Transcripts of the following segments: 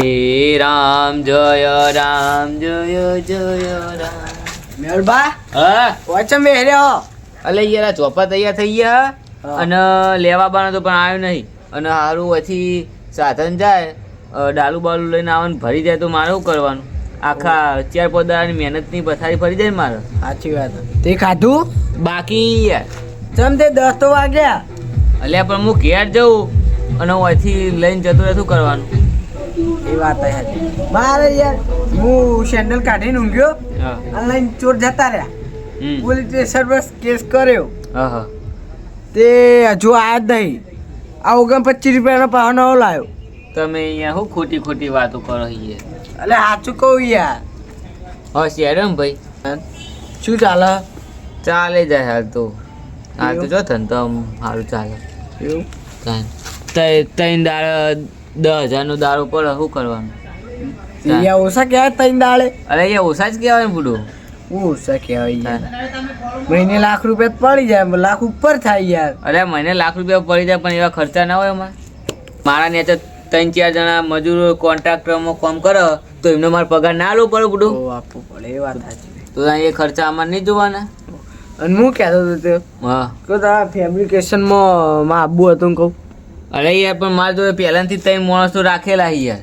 હે રામ જય રામ જય જય રામ. મેળબા હા? વચમ બેહર્યો અલે યાર ચોપા તૈયાર થઈ ગયા. અને લેવા બાનો તો પણ આવ્યો નહીં. અને હારું પછી સાધન જાય ડાલુ બાલુ લઈને આવવાનું ભરી જાય તો મારે શું કરવાનું? આખા ચાર પોદાની મહેનતની પથારી ફરી જાય મારે? સાચી વાત તે ખાધું? બાકી યાર. ચમ તે દસ તો વાગ્યા? અલ્યા પણ હું ઘેર જઉં અને હું અહીંથી લઈને જતો રહે શું કરવાનું? એ વાત હતી મારે યાર હું સેન્ડલ કાઢીને ઊંઘ્યો ઓનલાઈન ચોર જતા રહ્યા. પોલીસ સ્ટેશન પર કેસ કર્યો. હા હા. તે હજુ આયા જ નહીં. આ ઓગણ પચીસ રૂપિયાનો પાવ નવો લાવ્યો તમે અહીંયા શું ખોટી ખોટી વાતો કરો અહીંયા એટલે સાચું કહું યાર. હોશિયાર એમ ભાઈ. શું ચાલે? ચાલે જાય હાલ તો. હાલ તો જો ધંધો તો સારું ચાલે. એવું? ત્રણ દાડો દસ હજારનું દાળ ઉપર શું કરવાનું? યા ઓછા કહેવાય ત્રણ દાડે? અરે એ ઓછા જ કહેવાય બુડું ઓછા કહેવાય યાર. મહિને લાખ રૂપિયા પડી જાય લાખ ઉપર થાય યાર. અરે મહિને લાખ રૂપિયા પડી જાય પણ એવા ખર્ચા ના હોય એમાં. મારા નેચર ત્રણ ચાર જણા મજૂરો કોન્ટ્રાક્ટરમાં કામ કરો તો એમને મારો પગાર ના લો પડે બુડું આપવું પડે એ વાત સાચી. તો એ ખર્ચા અમારે નહીં જોવાના? અને હું કહેતો હતો તે હા. કે તારા ફેબ્રિકેશનમાં માં આબુ હતું કહું. અરે યાર પણ મારે તો પહેલાંથી ત્રણ માણસો રાખેલા યાર.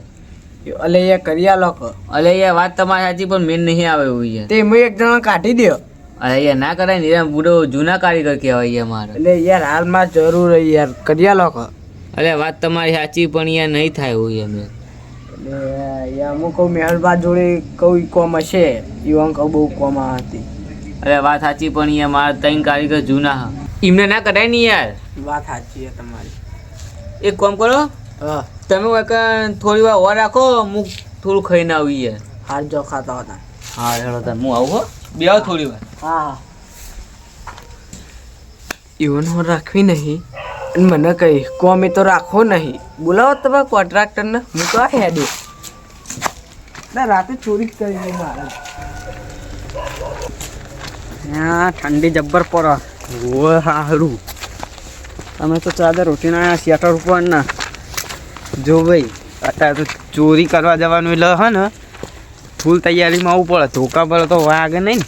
અલે યાર કરી લોકો અરે યાર વાત તમારી સાચી પણ મેન નહીં આવે એવું યાર. તે મેં એક જણા કાઢી દ્યો. અરે યાર ના કરાય ને યાર બુડો જૂના કારીગર કહેવાય યાર મારે. એટલે યાર હાલમાં જરૂર યાર કરી લોકો અરે વાત તમારી સાચી પણ યાર નહીં થાય એવું યાર મેં. એટલે હું કહું મેહરબા જોડે કોઈ કોમ હશે? ઈવન કહું બહુ કોમ હતી. અરે વાત સાચી પણ યાર મારા ત્રણ કારીગર જૂના હા એમને ના કરાય ને યાર. વાત સાચી છે તમારી. એક કામ કરો હા. તમે એક થોડી વાર ઓર રાખો હું થોડું ખાઈને આવીએ હાર જો ખાતા હતા હા હેડો તાર હું આવું હો. બે થોડી વાર. હા ઈવન હું રાખવી નહીં. અને મને કહી કોમે તો રાખો નહીં. બોલાવો તમે કોન્ટ્રાક્ટરને હું તો આ હેડે. ના રાતે ચોરી કરી કરી મારે. હા ઠંડી જબ્બર પડે. ઓ સારું તમે તો ચાદર ઉઠીને આવ્યા શેટર ઉપર ના. જો ભાઈ અત્યારે તો ચોરી કરવા જવાનું એટલે હે ને ફૂલ તૈયારીમાં આવવું પડે. ધોકા પડે તો વાગે નહીં ને.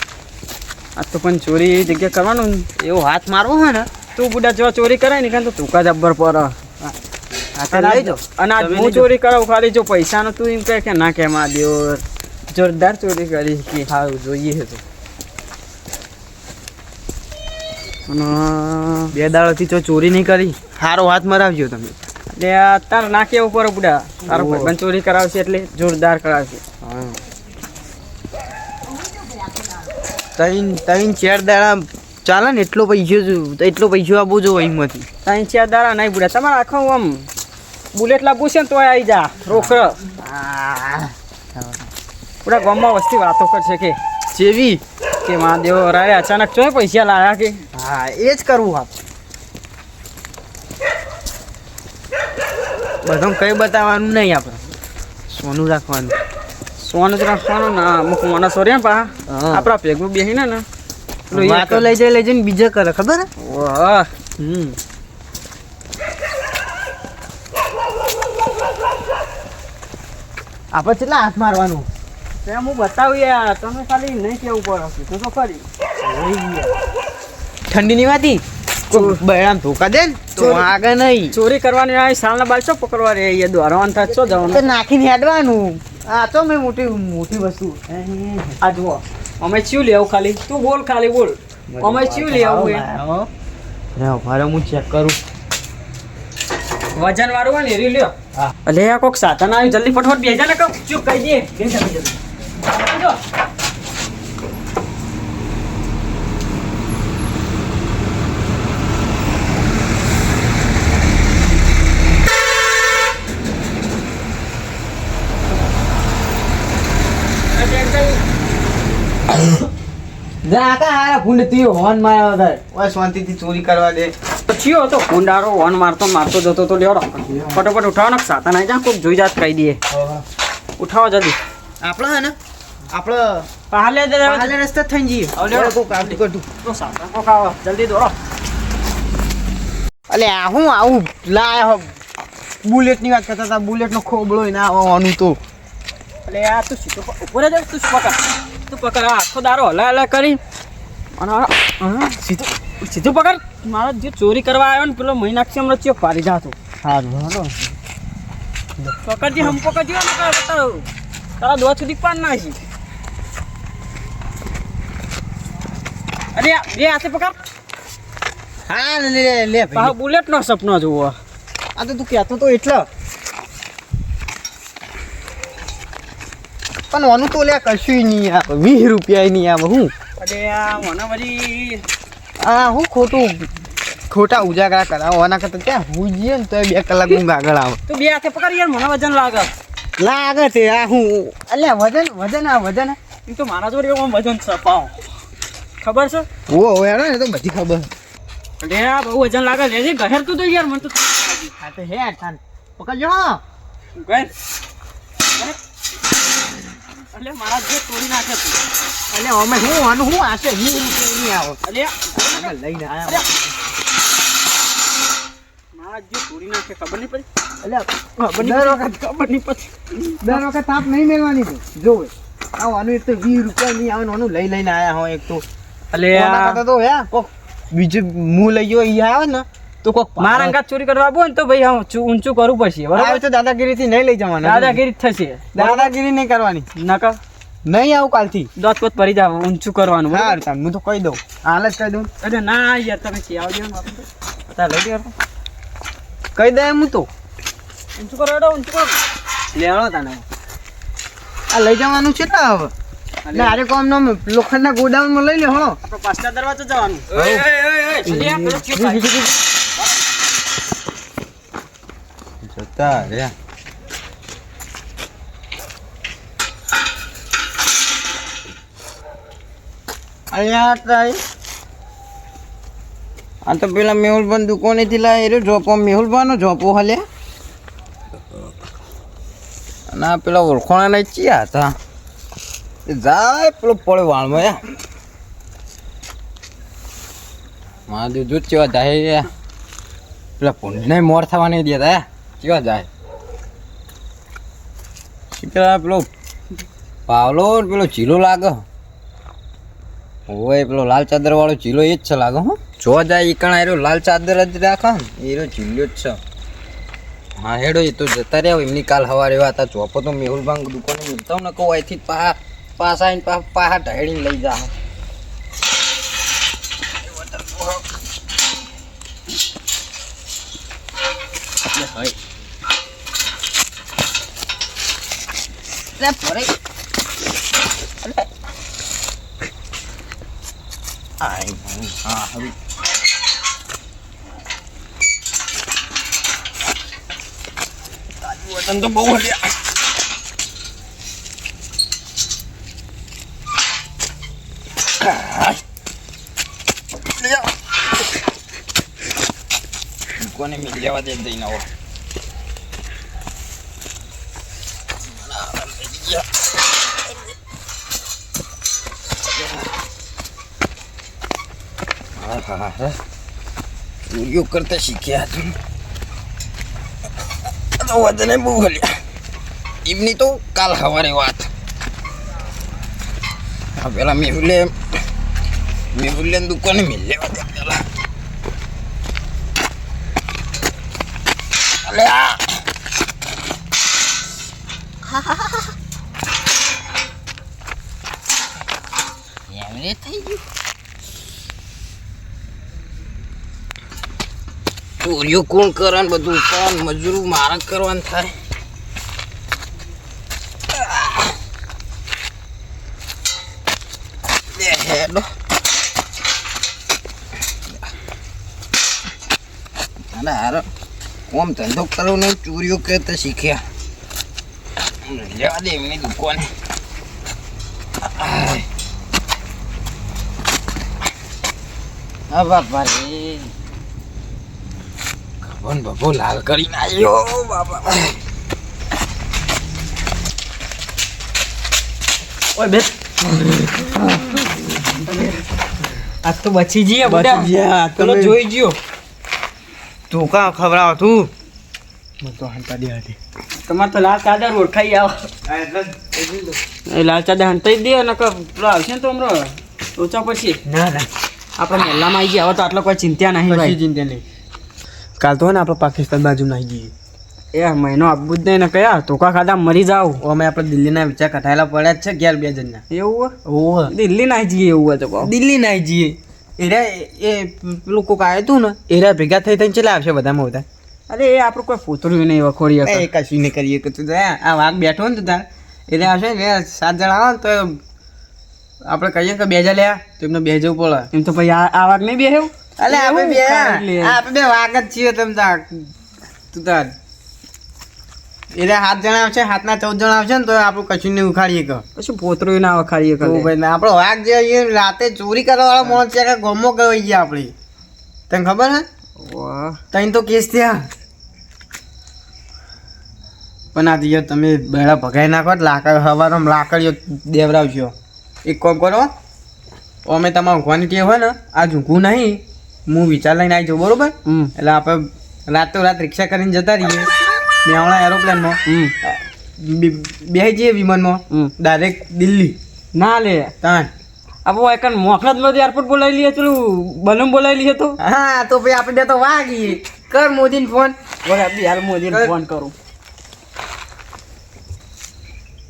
આ તો પણ ચોરી એવી જગ્યાએ કરવાનું એવો હાથ મારવો હોય ને તું બુડા જેવા ચોરી કરાય ને કારણ તો ધોકા જબ્બર પડે. હાથે લઈ જાઓ. અને આજ હું ચોરી કરાવું ખાલી જો પૈસાનો તું એમ કહે કે ના કે માં દેવ. જોરદાર ચોરી કરી કે સારું જોઈએ તો. અને બે દાડોથી તો ચોરી નહીં કરી. સારો હાથ મરાવજો તમે. એટલે આ તાર નાખે ઉપર બુડા. તારો. ભાઈબંધ ચોરી કરાવશે એટલે જોરદાર કરાવશે. ત્રણ ત્રણ ચાર દાડા ચાલે ને એટલો પૈસો જો- એટલો પૈસો આપવો જો અહીંમાંથી. ત્રણ ચાર દાડા નહીં બુડા. તમારે આખો આમ બુલેટ લાવવું છે ને તોય આવી જા. રોકડ. બુડા ગામમાં વસ્તી વાતો કરશે કે. જેવી. કે મહાદેવ અરે અચાનક ચોય પૈસા લાયા કે? હા એ જ કરવું આપ. બધું કઈ બતાવવાનું નહીં આપણે. સોનું રાખવાનું. સોનું જ રાખવાનું? ના અમુક માણસ સોર્યા પા. આપણા ભેગું બેસીને ને. વાતો. લઈ જાય લઈ જઈને બીજા કરે ખબર? ઓહ, હમ. આપણે કેટલા હાથ મારવાનું? હું બતાવું યાર તમે ખાલી નહીં કેવું પડે તો ખરી ઠંડી ની વાતી બૈરામ ધોકા દે તો આગળ નહીં. ચોરી કરવાની આ સાલના બાલ ચો પકડવા રે એ દ્વારવાન તો જવાનું. નાખીને હેડવાનું. આ તો મેં મોટી મોટી વસ્તુ. આ જુઓ અમે ચિયું લેવું ખાલી? તું બોલ ખાલી બોલ. અમે ચિયું લેવું એ મારે હું. ચેક કરું. વજન વાળું હોય ને એરી લ્યો. અલે આ કોક સાધન આવ્યું જલ્દી ફટફટ બેજા ને કહું. દે. બેજા જો. કા હારા ફૂંડ હોન માર્યો વધારે. ઓય શાંતિથી ચોરી કરવા દે. ચિયો હતો કુંડારો હોન મારતો મારતો જતો તો લ્યો ફટોફટ ઉઠાવો ને સાધન ના જા કોક જોઈ જાત કહી દે ઉઠાવો જલ્દી. આપણા હે ને? આપણે પાલે પાલે રસ્તે થઈ જઈએ. હવે. કોક આપણી કરતું તો સાતા કોક આવો. જલ્દી દોડો. અલે આ હું આવું? લાય હો બુલેટની વાત કરતા હતા. બુલેટનો ખોબળો ના આવવાનું તો. એટલે આ તું સીધો ઉપર જ તું પકડ. તું પકડ આખો દારો હલા હલા કરી. અને સીધો સીધો પકડ. મારો જે ચોરી કરવા આવ્યો ને પેલો મહિનાક્ષી હમણાં ચિયો પાડી જાતો. સારું હાલો પકડજી હમ પકડજી તારા દોત સુધી પાન નાખી અરે આ બે હાથે પકડ. હા લે લે પાછો બુલેટ નો સપનો જોવો આ તો તું કહેતો તો એટલે. પણ ઓનું તો લે કશું નહીં આવે વીસ રૂપિયા નહીં આવે હું? અરે આ મને વળી. આ હું ખોટું ખોટા ઉજાગરા કરાવો? આના કરતા ત્યાં હું જઈએ ને તો બે કલાક હું આગળ આવે. તું બે હાથે પકડ યાર મને વજન લાગે. લાગે છે આ હું એટલે વજન વજન આ વજન. તો મારા જોડે વજન છે પાવ ખબર છે? ઓ હેડો ને તો બધી ખબર. અરે આ બહુ વજન લાગે લેજે ગહેર તું તો યાર મને તો હા તો હેડ થાન પકડજો. હા ગહેર એટલે મારા જે તોડી નાખે તું. એટલે અમે હું આનું હું આશે? હું રૂપિયા નહીં આવે? અલે. આગળ લઈને આયા મારા જે તોડી નાખે ખબર નહીં પડી? એટલે ખબર નહીં દર વખત ખબર નહીં પડી. દર વખત તાપ નહીં મેળવાની જો જોવે આ આનું એક તો વીસ રૂપિયા નહીં આવે આનું લઈ લઈને આવ્યા હોય એક તો. અલે ઓના તો હે. કોક બીજું હું લઈ ગયો ઈ આવે ને તો કોક મારા અંગાત ચોરી કરવા આવો ને તો ભાઈ હા ઊંચું કરવું પડશે બરાબર? તો દાદાગીરીથી નહીં લઈ જવાના. દાદાગીરી થશે. દાદાગીરી નહીં કરવાની. નકર? નહીં આવું કાલથી. દોત પોત પરી જાવ ઊંચું કરવાનું બરાબર? હા હું તો કહી દઉં. હાલ જ કહી દઉં. અરે ના યાર તમે કે આવજો. તાર લઈ લ્યો. કહી દે હું તો. ઊંચું કરો ઊંચું કરો. લેવાનો તને. આ લઈ જવાનું છે ને હવે. એટલે આરે કોમ નો લોખંડના ગોડાઉનમાં લઈ લે હો આપણે દરવાજે જવાનું. જતા રહ્યા અહીંયા આ તો પેલા મેહુલભાઈ દુકાનેથી લાય એ જોપો મેહુલભાઈનો જોપો હલે અને આ પેલા ઓળખોણા નહીં ચિયા હતા જાય પેલો પડે વાળમાં યા મારા દૂધ ચેવા જાય પેલા પુંડને મોર થવા નહીં દેતા હે કેવા જાય? પેલા પેલો પાવલો પેલો ચીલો લાગે? ઓય, પેલો લાલ ચાદર વાળો ચીલો એ જ છે લાગે, હો. જો જાય એ કણા, એરો લાલ ચાદર જ રાખે એરો ચીલો જ છે. હા, હેડો, એ તો જતા રહ્યા એમની કાલ સવારે એવા હતા ચોપો તો મેહુલ ભાંગ દુકાને મિલતા ને કહું, અહીંથી પા પાસા આવીને પા પાહા ઢાળીને લઈ જા એટલે ફરે આય ભાઈ, હા હવે. તાજું વતન તો બહુ હલ્યા કોને મિલ જવા દે દઈને આવો ચોરીઓ કરતા શીખ્યા તું તો વજને બહુ હલ્યા એમની તો કાલ સવારે વાત આ પેલા મેહુલે મેહુલે દુકાને મિલ લેવા દે પેલા અલે આ એમને થઈ ગયું ચોરીઓ કોણ કરે બધું કોણ મજૂરું મારા કરવાનું થાય હેડો અને હારો ઓમ ધંધો કરવો નહીં ચોરીઓ કરતા શીખ્યા લેવા દે એમની દુકાને બાપા રે ભગવાન ભગો લાલ કરીને આવ્યો બાપા ઓય બે આ તો બચી જઈએ બચી ગયા પેલો જોઈ ગયો. તું કા ખવડાવ તું? મને તો હંતા દે હતી તમારે તો લાલ ચાદર ઓળખાઈ આવો. એ લાલ ચાદર હંતાઈ દે અને પેલો આવશે ને તો હમણાં ઓછા પછી. ના ના. આપણે મહેલામાં આવી ગયા હવે તો આટલો કોઈ ચિંતા નહીં ભાઈ. ચિંતા નહીં. કાલ તો હે ને આપણે પાકિસ્તાન બાજુ નાઈ જઈએ. એ મહિનો આપવું જ નહીં ને કયા ધોકા ખાધા મરી જાવ અમે આપણે દિલ્હીના વિચાર કઢાયેલા પડ્યા જ છે ઘેર બે જણના. એવું ઓહ દિલ્હી ના જઈએ એવું હોય તો દિલ્હી નાઈ જઈએ. એરા એ પેલું કોક આવ્યું હતું ને એરા ભેગા થઈ થઈને ચલા આવશે બધામાં બધા. અરે એ આપણું કોઈ ફૂતર્યું નહીં વખોડી એ કશું નહીં કરીએ કે તું આ વાઘ બેઠો ને તું તાર એટલે આવશે ને સાત જણા આવે તો આપણે કહીએ કે બેજા લ્યા તો એમને બે જવું પડે. એમ તો ભાઈ આ વાઘ નહીં બેહેવ અલે આપણે બે આપણે બે વાઘ જ છીએ તમે તાર તું તાર એટલે હાથ જણા આવશે હાથના ચૌદ જણા આવશે ને તો આપણું કશું નહીં ઉખાડીએ કે. પછી પોતરું ના ઉખાડીએ કે ભાઈ આપણો વાઘ જે રાતે ચોરી કરવા વાળો મોણ છે કે ગમો ગઈ ગયા આપણી. તને ખબર હે તઈ તો કેસ થયા. પણ આ દિયર તમે બેડા ભગાઈ નાખો તો લાકડ હવાનો લાકડીઓ દેવરાવજો. એક કોમ કરો અમે તમારું ક્વોન્ટિટી હોય ને આ ઝૂંકવું નહીં. હું વિચાર લઈને આવી જાઉં બરોબર? એટલે આપણે રાતો રાત રિક્ષા કરીને જતા રહીએ. મેવણા એરોપ્લેનમાં બે જઈએ વિમાનમાં ડાયરેક્ટ દિલ્હી. ના લે. તાણ. આપો એક મોખલાત એરપોર્ટ બોલાવી લઈએ પેલું બલમ બોલાવી લઈએ તો. હા તો ભાઈ આપણે તો વાગીએ. કર મોદીને ફોન બોલે યાર મોદી ફોન કરું.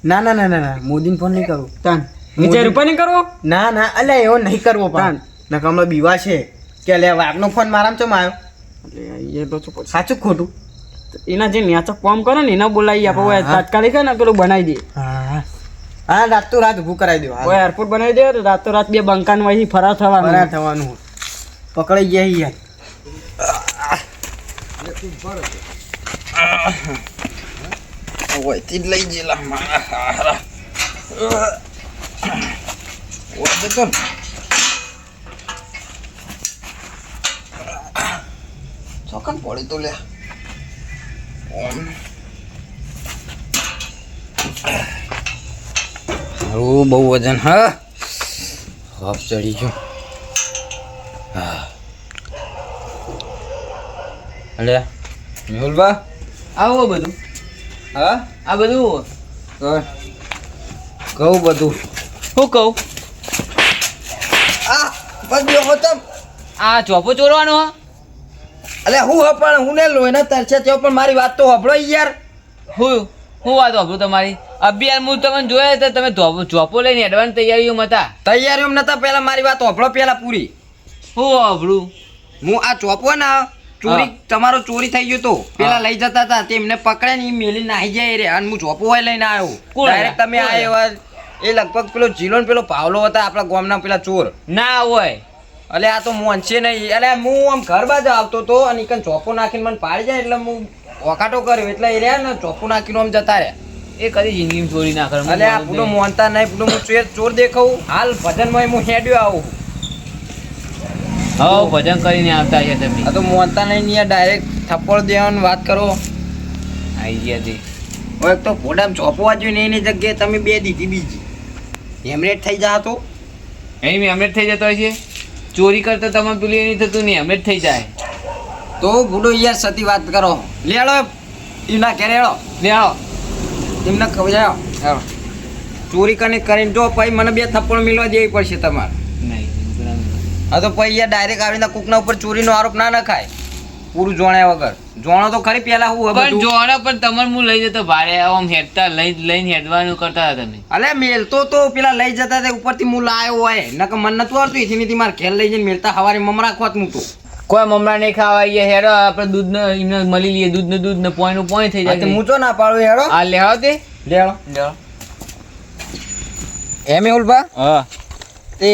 ના ના ના ના ના મોદીને ફોન નહીં કરું. તાન વિજય રૂપાણી કરવો? ના ના અલ્યા એવો નહીં કરવો પણ. ના બીવા છે. કે લે વાઘનો ફોન મારામાં ચમ આવ્યો? એ તો સાચું ખોટું? એના જે ન્યાચક કોમ કરે ને એના બોલાવી આપો. તાત્કાલિક ને પેલું બનાવી દે. હા. હા રાત તો રાત ઊભું કરાવી દો. ઓય એરપોર્ટ બનાવી દે તો રાતો રાત બે બંકાન વહી ફરાર ફરાર થવાનું. થવાનું પકડાઈ ગયા યાર. ઓયથી લઈ ગયેલા. મારા હારા ઓય ને. ચોકન પડી તો લે મારું બહુ વજન હા. હફ ચડી ગયો. હા. અલે મેહુલબા આવો બધું. હા? આ બધું કહું બધું. શું કહું? આ બધું આ ચોપો ચોરવાનો હા. અલે હું હ પણ હું ને લોહીના તરસે તો પણ મારી વાત તો હભળો યાર. હું હું વાત હભળું તમારી? અભિયાન હું તમને જોયા તો તમે ચોપો લઈને એડવાન્સ તૈયારીઓમાં હતા? તૈયારીઓ નતા પહેલા મારી વાત હભળો પહેલા પૂરી. હું હભળું હું આ ચોપો ને ચોરી તમારો ચોરી થઈ ગયો તો. પેલા લઈ જતા હતા તેમને પકડે ને મેલી નાહી જાય રે. અને હું ચોપો હોય લઈને આવ્યો. ડાયરેક્ટ તમે આવ્યો? એ લગભગ પેલો જીલો પેલો પાવલો હતા આપણા ગામના પેલા ચોર. ના હોય. અલે આ તો મોનશે નહીં. અલે હું આમ ઘર બાજુ આવતો હતો અને કંઈ ચોપો નાખીને મને પાડી જાય એટલે હું ઓકાટો કર્યો. એટલે એ રહ્યા ને ચોપો નાખીને આમ જતા રહ્યા. એ કદી જિંદગી ચોરી ના કરે. અલે આ પૂરો મોનતા નહીં પૂરો હું ચોર ચોર દેખાવું હાલ ભજનમાં હું હેડ્યો આવું. હા ભજન કરીને આવતા છે તમે. આ તો મોનતા નહીં યાર ડાયરેક્ટ થપ્પડ દેવાની વાત કરો. આવી ગયા તે એક તો ફોટામાં ચોપવા જોઈએ ને એની જગ્યાએ તમે બે દીધી બીજી. હેમરેટ થઈ જા તો. એમ એમરેટ થઈ જતો હોય છે ચોરી કરતા તમે પેલું એની થતું નહીં એમરેટ થઈ જાય. તો ભૂલો યાર સતી વાત કરો. લેડો એમના ઘેર હેડો લે આવો. એમને જાઓ હેડો ચોરી કરીને કરીને જો પછી મને બે થપ્પડ મિલવા દેવી પડશે તમારે. નહીં હા તો પછી યાર ડાયરેક્ટ આવીને કૂકના ઉપર ચોરીનો આરોપ ના નખાય. પૂરું જોણ્યા વગર. જોણો તો ખરી પેલા હું પણ જોણો પણ તમને હું લઈ જતો ભારે આમ હેડતા લઈ લઈને હેડવાનું કરતા હતા તમે. અલે મેલતો તો પેલા લઈ જતા તે ઉપરથી હું લાયો હોય. નક મન નતું આવતું એથી નીતિ મારે ખેલ લઈ જઈને મેલતા હવારે મમરા ખોત હું તો. કોઈ મમરા નહીં ખાવા આવીએ હેડો આપણે દૂધ ને એમને મળી લઈએ દૂધ ને દૂધ ને પોઈન્ટનું પોઈન્ટ થઈ જાય હું તો ના પાડું હેડો. આ લેવા તે. લેડો લેવા એમ એવું હા. તે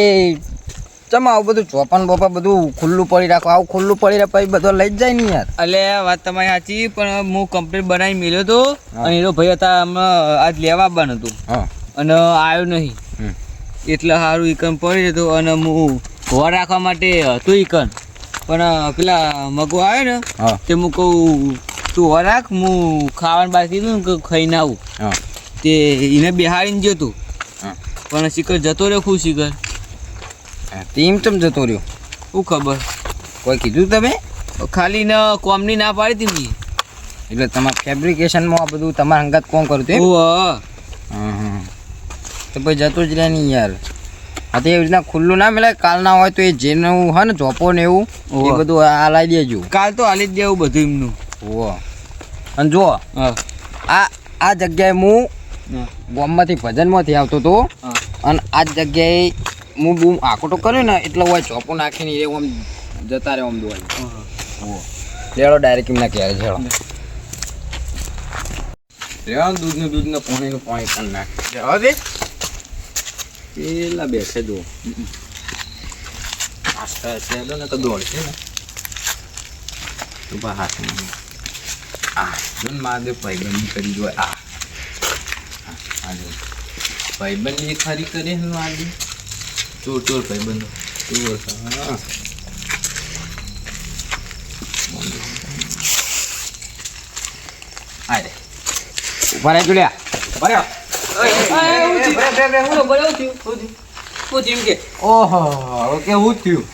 ચમ આવું બધું ચોપન બોપા બધું ખુલ્લું પડી રાખો આવું ખુલ્લું પડી રાખો પછી બધો લઈ જ જાય ને યાર. એટલે વાત તમારી સાચી પણ હું કમ્પ્લીટ બનાવી મેળ્યો હતો અને એનો ભાઈ હતા હમણાં આજ લેવા બન હતું અને આવ્યો નહીં. એટલે સારું ઈકન પડી જતો અને હું ઘોર રાખવા માટે હતું ઈકન પણ પેલા મગો આવે ને તે હું કહું તું હોર રાખ હું ખાવાનું બાકી કીધું ને ખાઈને આવું. તે એને બેહાડીને જતું પણ શિખર જતો રહ્યો ખુશ શિખર. ટીમ ચમ જતો રહ્યો? શું ખબર? કોઈ કીધું તમે? ખાલી ને કોમની ના પાડી હતી એટલે તમારા ફેબ્રિકેશનમાં આ બધું તમારા અંગાત કોણ કરું તે હા. તો પછી જતું જ રહે નહીં યાર. હા તો એવી રીતના ખુલ્લું ના મળે કાલ ના હોય તો એ જેનું હોય ને ચોપો ને એવું એ બધું આ દેજો. કાલ તો હાલી જ દેવું બધું એમનું. ઓ અને જુઓ હા. આ આ જગ્યાએ હું બોમ્બમાંથી ભજનમાંથી આવતો હતો. અને આ જગ્યાએ હું બૂમ આકોટો કર્યો ને એટલે હોય ચોપો નાખીને એ આમ જતા રહે આમ દોડ. લેડો ડાયરેક્ટ એમના ક્યારે છેડો લેવા દૂધનું દૂધનું પાણીનું પાણી પણ નાખ. હવે દે પેલા બેસે દો આસ્તા છેડો ને તો દોડશે ને. તો બા હાથ આ જો મારે ભાઈબંધી કરી જો આ. ભાઈબંધી ખરી કરે ને મારી ચોર ચોર ભાઈબંધો ચોર હા આ રે ઊભા રહે જોડ્યા ઓહો હવે કેવું થયું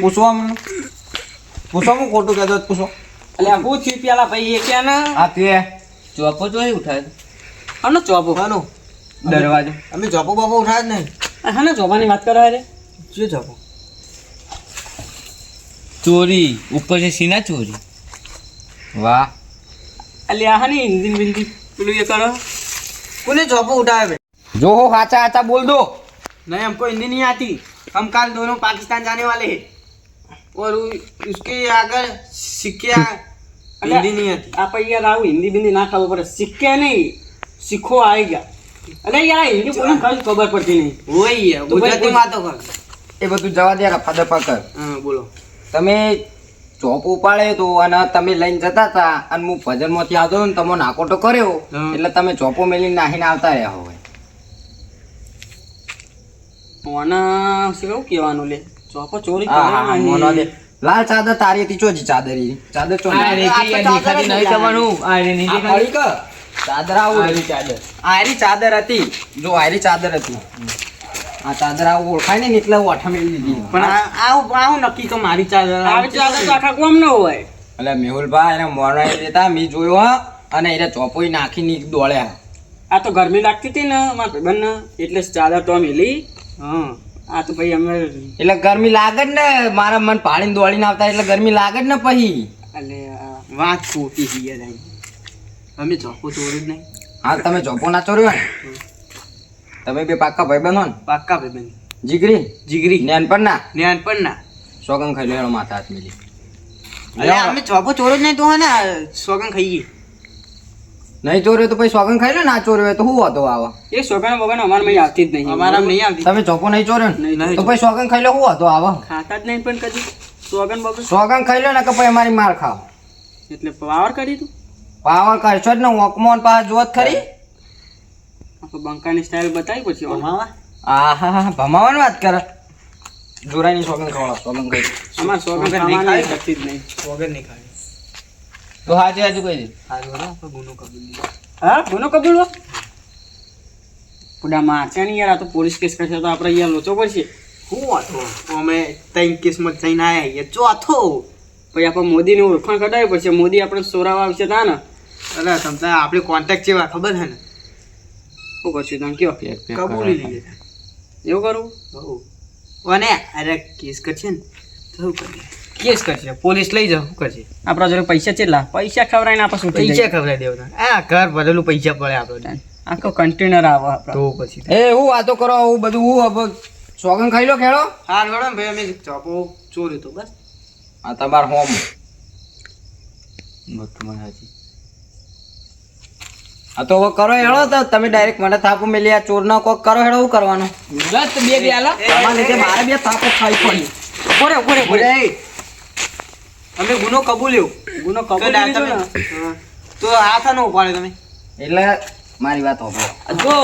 પૂછવા મને પૂછો હું ખોટું કહેતો હતો, પૂછો અલ્યા હું થયું પેલા ભાઈ એ ક્યાં ના આ તે ચોપો ઉઠાય ચોપો હાનો દરવાજો અમે ચોપો બાપો ઉઠાય જ નહીં હા ને ચોપાની વાત કરો રે જે જોપો ચોરી ઉપર છે સીના ચોરી વાહ અલ્યા હા ને હિન્દી બિંદી પેલું એ કરો કોને જોપો उठाए बे જો હો હાચા હાચા બોલ દો नहीं हमको हिंदी नहीं आती हम कल दोनों पाकिस्तान जाने वाले हैं और उ- उसके अगर सीखे हिंदी नहीं आती આ પછી યાર આવું હિન્દી બિંદી ના ખબર પડે શીખ્યા નહીં શીખો આવી ગયા અરે યાર હિન્દી બોલું કઈ ખબર પડતી નહીં. હોય ગુજરાતીમાં તો એ બધું જવા દે રફા દફા કર હા બોલો. તમે ચોપ ઉપાડે તો અને તમે લઈને જતા હતા અને હું ભજનમાંથી આવતો ને તમે નાકોટો કર્યો. એટલે તમે ચોપો મેલી નાહીને આવતા રહ્યા હોય. મોના શું કહેવાનું લે? ચોપો ચોરી મોનો લે લાલ ચાદર તારી હતી ચોજી ચાદરી ચાદર ચોરી. નહીં જવાનું આ ચાદર આવું આરી ચાદર. આરી ચાદર હતી. જો આરી ચાદર હતી. આ ચાદર આવું ઓળખાય ને એટલે હું અઠા મેળવી દીધી પણ આ આવું આવું નક્કી તો મારી ચાદર આવી ચાદર તો આખા ગામ ન હોય. એટલે મેહુલભાઈ એને મોરણા દેતા મેં જોયો હા અને એને ચોપોઈ નાખીને દોડ્યા. આ તો ગરમી લાગતી હતી ને મારા ભાઈબંધને. એટલે ચાદર તો મેલી હા આ તો ભાઈ અમે એટલે ગરમી લાગે જ ને મારા મન પાણીને દોડીને આવતા એટલે ગરમી લાગે જ ને પછી. આ વાત ખોટી થઈ યાર. આઈ. અમે જોપો ચોરી જ નહીં. હા તમે ચોપો ના ચોર્યો ને તમે બે પાક્કા ભાઈબંધો ને? પાક્કા ભાઈબંધ. જીગરી? જીગરી. નેનપણ ના નેન પણ ના? સોગન ખાઈ લેવાનો માથા હાથ મિલી. અરે અમે ચોપો ચોરો જ નહીં તો હે ને સોગન ખાઈએ નહીં ચોર્યો તો પછી સોગન ખાઈ લે ના ચોર્યો તો શું હતો આવા? એ સોગન વગર અમારે મય આવતી જ નહીં. અમારા નહીં આવતી. તમે ચોપો નહીં ચોર્યો નહીં. તો પછી સોગન ખાઈ લે શું હતો આવા? ખાતા જ નહીં પણ કદી. સોગન વગર સોગન ખાઈ લો ને કે પછી અમારી માર ખાઓ એટલે પાવર કરી તું પાવર કરશો જ ને વકમોન પાસે જોત ખરી. આખો બંકાની સ્ટાઇલ બતાવી પછી ભમાવા? હા હા ભમાવાની વાત કરે. જોરાની સોગન ખાવા સોગન કઈ અમાર સોગન નહીં ખાય. થતી જ નહીં. સોગન નહીં ખાય તો હાજે હાજુ કહી દે. હારું હે, ગુનો કબૂલ હા ગુનો કબૂલ પુડા મારશે નહીં યાર આ તો પોલીસ કેસ કરશે તો આપણે અહીંયા લોચો પડશે. હું આથો? અમે ત્રણ કેસમાં થઈને આવ્યા. ચોથો પછી આપણે મોદીને ઓળખાણ કઢાવી પડશે મોદી આપણે સોરાવા આવશે તા ને. અરે તમને આપણે કોન્ટેક્ટ જેવા ખબર છે ને? શું કરશું તમે કયો કબૂલી લઈએ. એવું કરવું હઉ. અને અરે કેસ કરશે ને? તો શું કરીએ? કેસ કરશે? પોલીસ લઈ જાવ શું કરશે? આપણા જોડે પૈસા કેટલા પૈસા ખવડાવીને આપણે શું પૈસા ખવડાવી દેવું આ ઘર ભરેલું પૈસા પડે આપણે આખો કન્ટેનર આવે આપણા. તો પછી એ હું વાતો કરો હું બધું હું સોગન ખાઈ લો ખેડો. હા મેડમ ભાઈ અમે ચોપો ચોર્યું તો બસ. આ તમાર હોમ. આ તો હવે કરો હેળો તો તમે ડાયરેક્ટ મને થાપો મેલી આ ચોર ના કોક કરો હેળો કરવાનો કરવાનું? લત બે બે આલા. તમાર લીધે મારે બે થાપો ખાઈ પડી. ઓરે ઓરે ઓરે અમે ગુનો કબૂલ્યો. ગુનો તો કબૂલ ડા લીધો તમે. તો હાથ ન ઉપાડે તમે? એટલે મારી વાત હોભળો. જો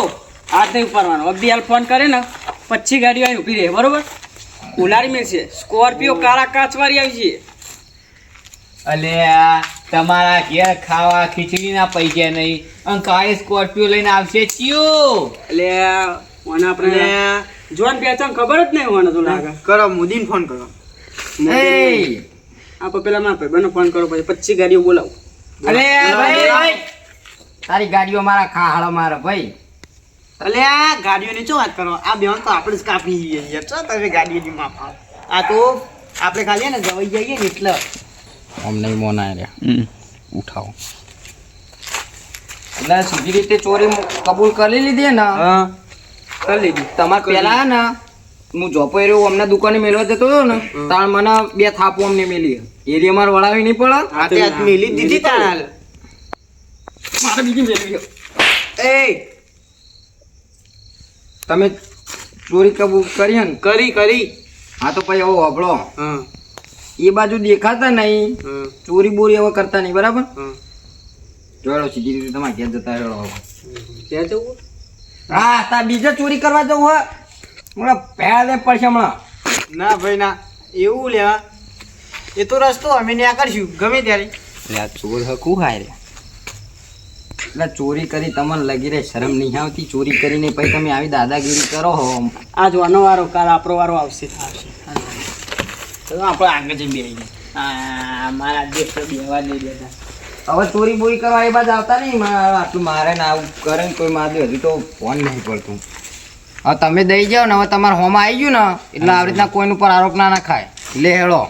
હાથ નહીં ઉપાડવાનો. અબ્દી હાલ ફોન કરે ને પછી ગાડીઓ અહીં ઊભી રહે બરોબર? ઉલારી મેળશે સ્કોર્પિયો કાળા કાચવાળી આવી છે. અલે આ તમારા ઘેર ખાવા ખીચડીના પૈસા નહીં અને કાલે સ્કોર્પિયો લઈને આવશે ચિયો. એટલે મને આપણે જોન પહેચાન ખબર જ નહીં મને તો લાગે. કરો મોદીને ફોન કરો. એ આપણે પેલા મારા ભાઈબંધને ફોન કરો પછી પચ્ચી ગાડીઓ બોલાવો. અલે ભાઈ. ભાઈ તારી ગાડીઓ મારા ખાહળો મારા ભાઈ. અલે આ ગાડીઓની શું વાત કરો? આ બેન તો આપણે જ કાપી જઈએ યાર છો તમે ગાડીઓની માફ આ તો આપણે ખાલી ને જવાઈ જઈએ ને એટલે. અમને મોના રે. ઉઠાવો. એટલે સીધી રીતે ચોરી કબૂલ કરી લીધી ને? હા. કરી લીધી. તમારે પેલા ને હું જોપો રહ્યો અમને દુકાને મેળવા જતો હતો ને તાણ મને બે થાપો અમને મેલી એરિયા મારે વળાવી નહીં પડે. આ તે મેલી દીધી તાણ મારે બીજી મેળવી એ તમે ચોરી કબૂ કરી ને? કરી કરી. હા તો પછી હોભળો હા. એ બાજુ દેખાતા નહીં. ચોરી બોરી હવે કરતા નહીં બરાબર? જોડો સીધી રીતે તમારે ઘેર જતા રહેડો ક્યાં જવું? હા તા બીજે ચોરી કરવા જવું હોય? હમણાં દે પડશે હમણાં. ના ભાઈ ના. એવું લેવા એ તો રસ્તો અમે ત્યાં કરશું. ગમે ત્યારે. ચોર હકું હાય રે એટલે ચોરી કરી તમને લગી રે શરમ નહીં આવતી? ચોરી કરીને પછી તમે આવી દાદાગીરી કરો હો. આ જોવાનો વારો કાલ આપણો વારો આવશે. આવશે તો આપણે આગળ જઈ બેહીએ મારા દેશ બેવા નહીં દેતા. હવે ચોરી બોરી કરવા એ બાદ આવતા નહીં? આટલું મારે ને આવું કરે ને કોઈ મારે હજુ તો ફોન નહીં પડતું. હવે તમે દઈ જાઓ ને હવે તમારે હોમ આવી ગયું ને એટલે આવી રીતના કોઈનું પર આરોપ ના નાખાય. લે હેળો.